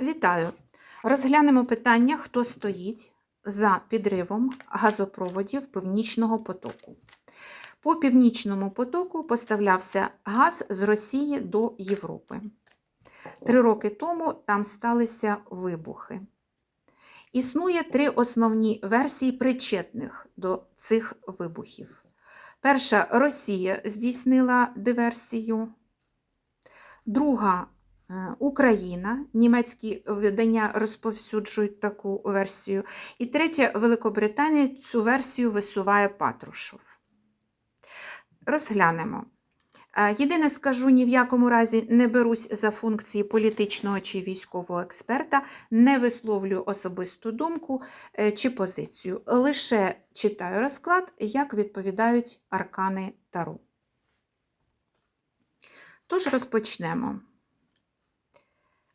Вітаю! Розглянемо питання, хто стоїть за підривом газопроводів Північного потоку. По Північному потоку поставлявся газ з Росії до Європи. Три роки тому там сталися вибухи. Існує три основні версії причетних до цих вибухів. Перша Росія здійснила диверсію. Друга Україна, німецькі видання розповсюджують таку версію. І третя Великобританія цю версію висуває Патрушев. Розглянемо. Е, Єдине скажу, ні в якому разі не берусь за функції політичного чи військового експерта, не висловлюю особисту думку е, чи позицію. Лише читаю розклад, як відповідають аркани Таро. Тож розпочнемо.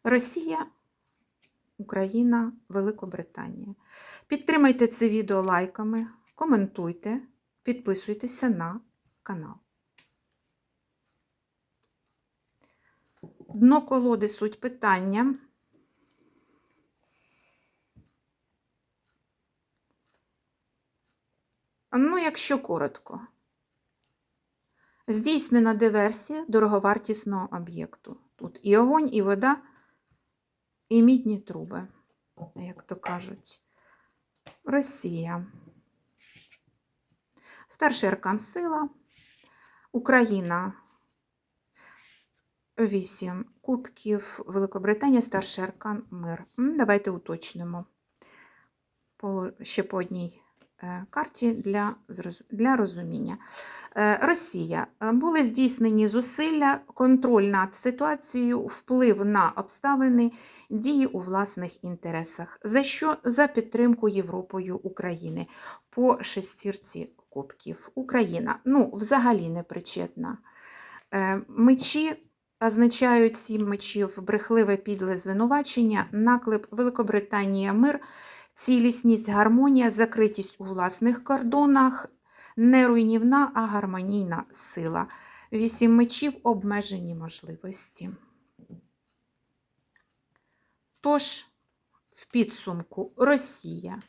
Росія, Україна, Великобританія. Підтримайте це відео лайками, коментуйте, підписуйтеся на канал. Дно колоди суть питання. Ну, якщо коротко. Здійснена диверсія дороговартісного об'єкту. Тут і огонь, і вода, і мідні труби, як то кажуть. Росія. Старший аркан сила. Україна. Вісім кубків. Великобританія, старший аркан мир. Давайте уточнимо. Ще по одній карті для, для розуміння. Е, Росія. Е, Були здійснені зусилля, контроль над ситуацією, вплив на обставини, дії у власних інтересах. За що? За підтримку Європою України по шестірці кубків. Україна, ну, взагалі не причетна. Е, Мечі означають сім мечів, брехливе підле звинувачення, наклеп Великобританія, мир, цілісність, гармонія, закритість у власних кордонах, не руйнівна, а гармонійна сила. Вісім мечів обмежені можливості. Тож, в підсумку Росія.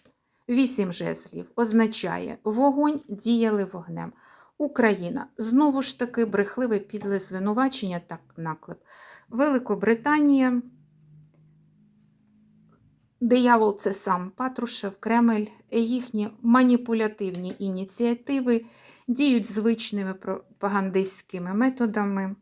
Вісім жезлів означає вогонь діяли вогнем. Україна знову ж таки брехливе підле звинувачення та наклеп. Великобританія. Диявол це сам Патрушев, Кремль, їхні маніпулятивні ініціативи діють звичними пропагандистськими методами.